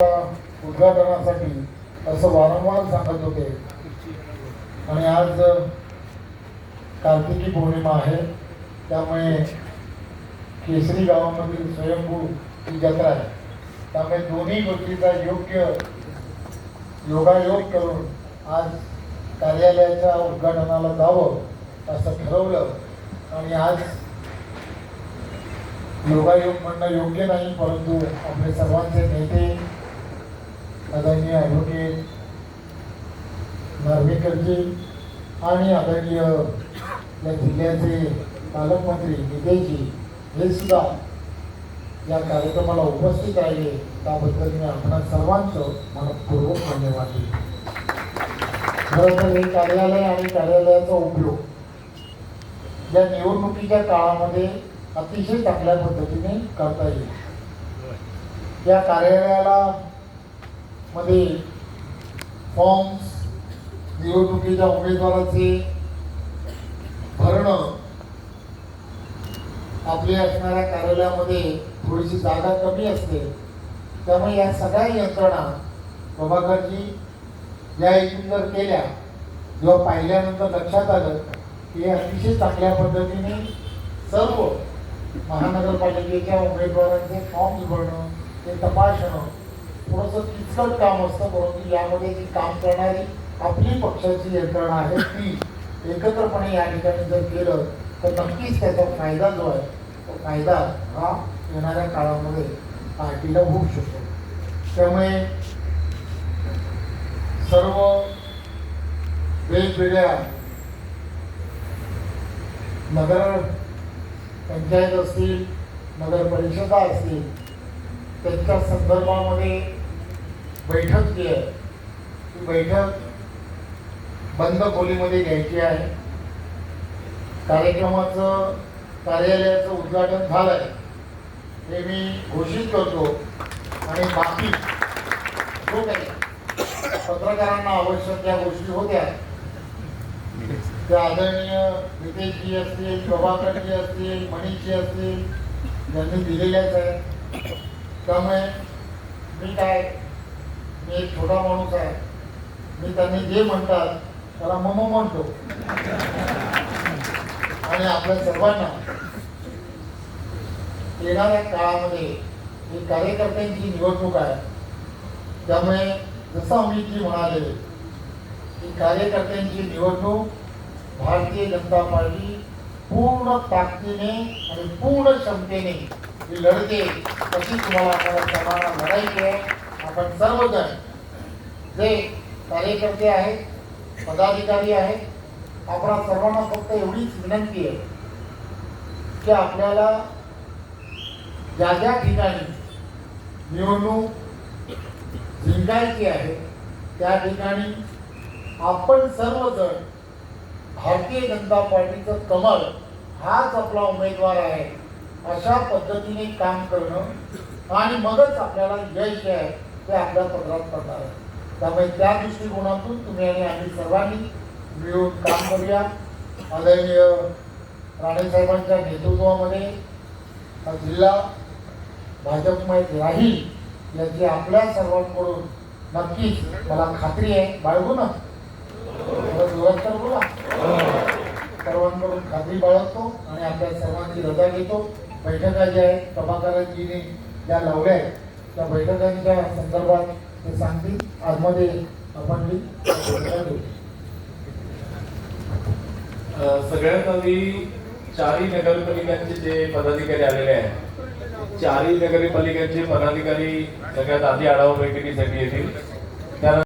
उद्घाटनासाठी असं वारंवार सांगत होते. आणि आज कार्तिकी पौर्णिमा आहे. त्यामुळे केसरी गावामधील स्वयंभू ही जत्रा आहे. त्यामुळे दोन्ही गोष्टीचा योग्य योगायोग करून आज कार्यालयाच्या उद्घाटनाला जावं असं ठरवलं. आणि आज योगायोग म्हणणं योग्य नाही परंतु आपले सर्वांचे नेते आदरणीय ॲडव्होकेट नार्वेकरजी आणि आदरणीय या जिल्ह्याचे पालकमंत्री निधेजी हे सुद्धा या कार्यक्रमाला उपस्थित राहिले त्याबद्दल मी आपणा सर्वांचं मनपूर्वक धन्यवाद देतो. खरं तर हे कार्यालय आणि कार्यालयाचा उपयोग या निवडणुकीच्या काळामध्ये अतिशय चांगल्या पद्धतीने करता येईल. या कार्यालयाला मध्ये फॉर्म्स निवडणुकीच्या उमेदवाराचे भरणं आपली असणाऱ्या कार्यालयामध्ये थोडीशी जागा कमी असते. त्यामुळे या सगळ्या यंत्रणा प्रभाकरजी या एकूण जर केल्या किंवा पाहिल्यानंतर लक्षात आलं की हे अतिशय चांगल्या पद्धतीने सर्व महानगरपालिकेच्या उमेदवारांचे फॉर्म्स भरणं ते तपासणं थोडंसं किचकट काम असतं परंतु यामध्ये जी काम करणारी आपली पक्षाची यंत्रणा आहे ती एकत्रपणे या ठिकाणी जर केलं तर नक्कीच त्याचा फायदा जो आहे तो फायदा हा येणाऱ्या काळामध्ये पार्टीला होऊ शकतो. त्यामुळे सर्व वेगवेगळ्या नगर पंचायत असतील नगर परिषदा असतील त्यांच्या संदर्भामध्ये बैठक जी आहे ती बैठक बंद खोलीमध्ये घ्यायची आहे. कार्यक्रमाचं कार्यालयाचं उद्घाटन झालंय. हे मी घोषित करतो. आणि बाकी जो काही पत्रकारांना आवश्यक ज्या गोष्टी होत्या त्या आदरणीय नितेशजी असतील प्रभाकरजी असतील मनीषजी असतील यांनी दिलेल्याच आहेत. त्यामुळे मी काय मी एक छोटा माणूस आहे. मी त्यांनी जे म्हणतात त्याला मम म्हणतो. आणि आपल्या सर्वांना येणाऱ्या काळामध्ये ही कार्यकर्त्यांची निवडणूक आहे. त्यामुळे जसं अमितजी म्हणाले की कार्यकर्त्यांची निवडणूक भारतीय जनता पार्टी पूर्ण ताकदीने आणि पूर्ण क्षमतेने ही लढते अशी तुम्हाला आपल्याला सर्वांना लढायची आहे. आपण सर्वजण जे कार्यकर्ते आहेत पदाधिकारी आहेत आपणा सर्वांना फक्त एवढीच विनंती आहे की आपल्याला ज्या ज्या ठिकाणी निवडणूक जिंकायची आहे त्या ठिकाणी आपण सर्वजण भारतीय जनता पार्टीचं कमल हाच आपला उमेदवार आहे अशा पद्धतीने काम करणं आणि मगच आपल्याला यश आहे. ते आपल्या पदरात करणार आहे. त्यामुळे त्या दृष्टिकोनातून तुम्ही आणि आम्ही सर्वांनी मिळून काम करूया. आदरणीय राणेसाहेबांच्या नेतृत्वामध्ये हा जिल्हा भाजपमय राहील याची आपल्या सर्वांकडून नक्कीच मला खात्री आहे. बाळगू ना? जरा जोरात तर बोला. सर्वांकडून खात्री बाळगतो आणि आपल्या सर्वांची रजा घेतो. बैठका ज्या आहेत प्रभाकरजीने ज्या लावल्या आहेत त्या बैठकांच्या संदर्भात ते सांगतील. आजमध्ये आपण सगळ्यात आधी चारही नगरपालिकांचे जे पदाधिकारी आलेले आहेत चारही नगरपालिकांचे पदाधिकारी सगळ्यात आधी आढावा बैठकीसाठी येतील.